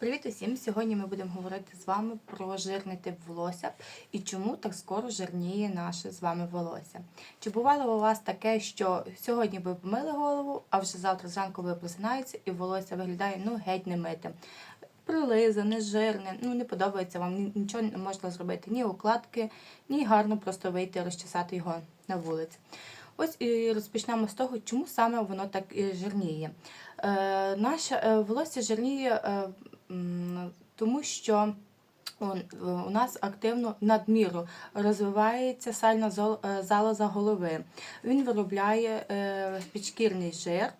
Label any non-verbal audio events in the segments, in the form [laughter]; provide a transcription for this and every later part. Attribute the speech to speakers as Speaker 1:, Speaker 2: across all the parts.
Speaker 1: Привіт усім! Сьогодні ми будемо говорити з вами про жирний тип волосся і чому так скоро жирніє наше з вами волосся. Чи бувало у вас таке, що сьогодні ви помили голову, а вже завтра зранку ви просинаєтеся і волосся виглядає ну геть не мите. Прилизане, жирне, ну не подобається вам, нічого не можна зробити, ні укладки, ні гарно просто вийти розчесати його на вулиці. Ось і розпочнемо з того, чому саме воно так жирніє. Е, наше е, волосся жирніє, е, тому що е, у нас активно надміру розвивається сальна е, залоза голови. Він виробляє е, підшкірний жир,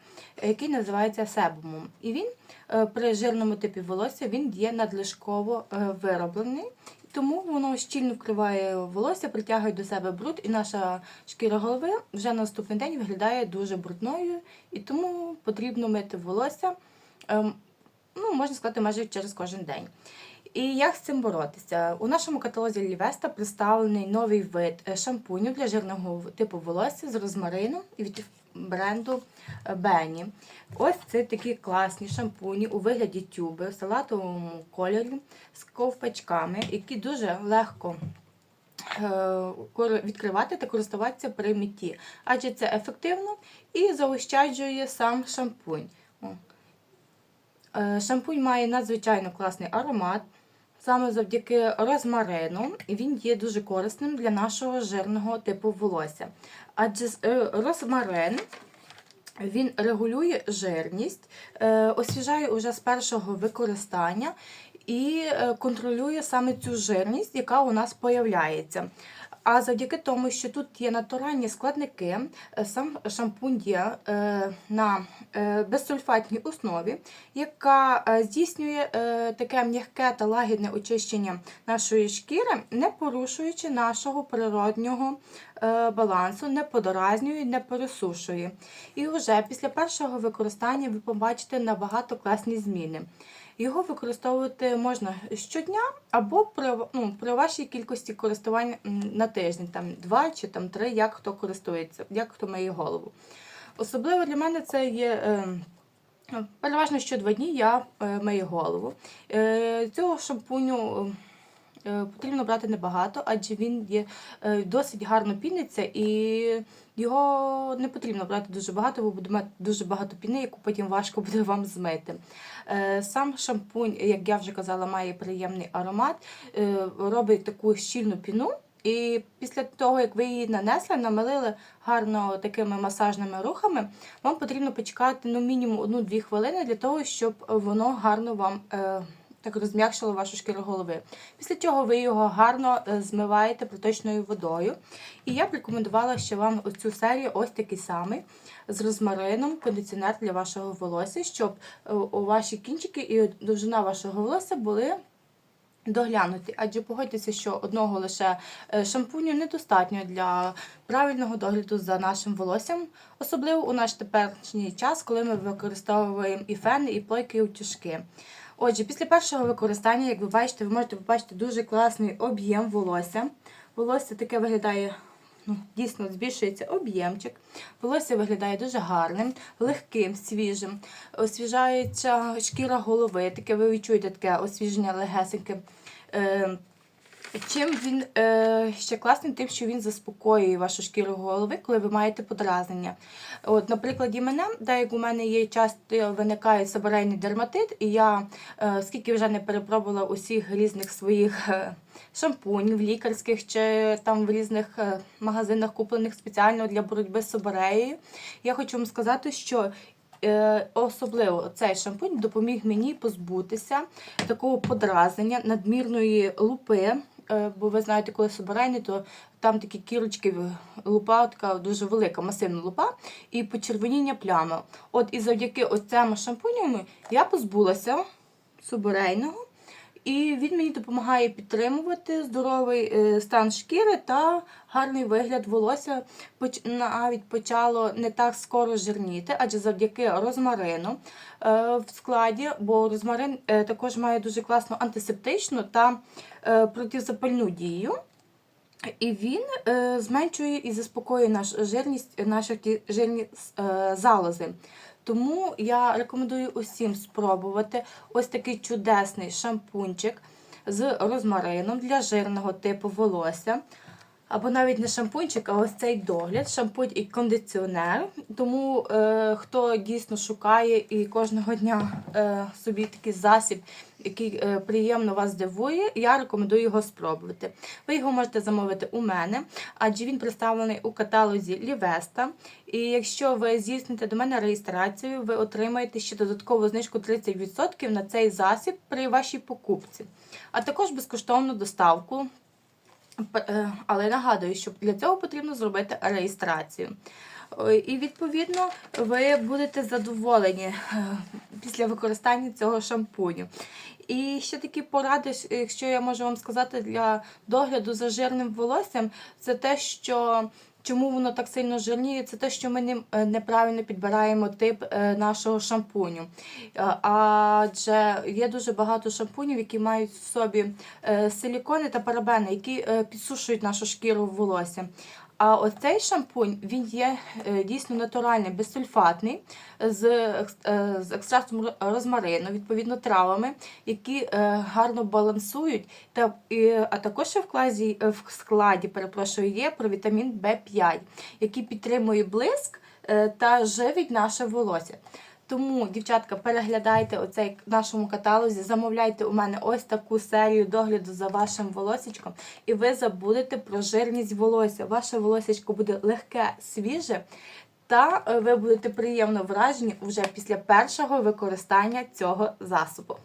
Speaker 1: який називається себумом. І він при жирному типі волосся він є надлишково вироблений. Тому воно щільно вкриває волосся, притягує до себе бруд, і наша шкіра голови вже на наступний день виглядає дуже брудною, і тому потрібно мити волосся, ем, ну, можна сказати, майже через кожен день. І як з цим боротися? У нашому каталозі Лівеста представлений новий вид е, шампуню для жирного типу волосся з розмарину від бренду е, Бені. Ось це такі класні шампуні у вигляді тюби в салатовому кольорі з ковпачками, які дуже легко е, відкривати та користуватися при митті, адже це ефективно і заощаджує сам шампунь. Е, Шампунь має надзвичайно класний аромат. Саме завдяки розмарину він є дуже корисним для нашого жирного типу волосся. Адже е, розмарин він регулює жирність, е, освіжає уже з першого використання і контролює саме цю жирність, яка у нас появляється. А завдяки тому, що тут є натуральні складники, е, сам шампунь є е, на е, безсульфатній основі, яка здійснює таке м'яке та лагідне очищення нашої шкіри, не порушуючи нашого природнього балансу, не подоразнює, не пересушує. І вже після першого використання ви побачите набагато класні зміни. Його використовувати можна щодня або при, ну, при вашій кількості користувань на тиждень, там два чи там три, як хто користується, як хто миє голову. Особливо для мене це є. Е, Переважно що два дні я е, мию голову. Е, Цього шампуню е, потрібно брати небагато, адже він є е, досить гарно піниться і його не потрібно брати дуже багато, бо буде мати дуже багато піни, яку потім важко [laughs] буде вам змити. Е, Сам шампунь, як я вже казала, має приємний аромат, е, робить таку щільну піну. І після того, як ви її нанесли, намалили гарно такими масажними рухами, вам потрібно почекати ну, мінімум 1-2 хвилини для того, щоб воно гарно вам е, так розм'якшило вашу шкіру голови. Після чого ви його гарно е, змиваєте проточною водою. І я б рекомендувала ще вам цю серію ось такий самий з розмарином, кондиціонер для вашого волосся, щоб е, у ваші кінчики і довжина вашого волосся були доглянути. Адже погодьтеся, що одного лише е, шампуню недостатньо для правильного догляду за нашим волоссям, особливо у наш теперішній час, коли ми використовуємо і фени, і плойки, і утюжки. Отже, після першого використання, як ви бачите, ви можете побачити дуже класний об'єм волосся. Волосся таке виглядає. Ну, дійсно збільшується об'ємчик. Волосся виглядає дуже гарним, легким, свіжим. Освіжається шкіра голови, таке ви відчуєте таке освіження легесеньке. Чим він е, ще класний, тим, що він заспокоює вашу шкіру голови, коли ви маєте подразнення. От, на прикладі мене, так як у мене є часто виникає себорейний дерматит, і я е, скільки вже не перепробувала усіх різних своїх е, шампунів, лікарських чи там в різних е, магазинах, куплених спеціально для боротьби з собореєю, я хочу вам сказати, що Е, Особливо цей шампунь допоміг мені позбутися такого подразнення, надмірної лупи. Е, Бо ви знаєте, коли собирайний, то там такі кірочки, лупа така дуже велика, масивна лупа, і почервоніння плями. От і завдяки ось цьому шампуню я позбулася суборейного. І він мені допомагає підтримувати здоровий е, стан шкіри та гарний вигляд волосся. Навіть почало не так скоро жирніти, адже завдяки розмарину е, в складі, бо розмарин е, також має дуже класну антисептичну та протизапальну дію. І він зменшує і заспокоює наш жирність, наші жирні залози. Тому я рекомендую усім спробувати ось такий чудесний шампунчик з розмарином для жирного типу волосся. Або навіть не шампунчик, а ось цей догляд, шампунь і кондиціонер. Тому е, хто дійсно шукає і кожного дня е, собі такий засіб, який е, приємно вас здивує, я рекомендую його спробувати. Ви його можете замовити у мене, адже він представлений у каталозі Лівеста. І якщо ви здійсните до мене реєстрацію, ви отримаєте ще додаткову знижку 30% на цей засіб при вашій покупці, а також безкоштовну доставку. Е, Але нагадую, що для цього потрібно зробити реєстрацію. І відповідно ви будете задоволені е, після використання цього шампуню. І ще такі поради, якщо я можу вам сказати, для догляду за жирним волоссям, це те, що чому воно так сильно жирніє, це те, що ми е, неправильно підбираємо тип е, нашого шампуню. Е, Адже є дуже багато шампунів, які мають в собі силікони та парабени, які підсушують нашу шкіру в волосся. А ось цей шампунь він є е, дійсно натуральний, безсульфатний, з, е, з екстрактом розмарину, відповідно травами, які е, гарно балансують. Та, а також в складі, в складі перепрошую, є провітамін В5, який підтримує блиск та живить наше волосся. Тому, дівчатка, переглядайте оцей нашому каталозі, замовляйте у мене ось таку серію догляду за вашим волосечком, і ви забудете про жирність волосся. Ваше волосечко буде легке, свіже, та е, ви будете приємно вражені вже після першого використання цього засобу.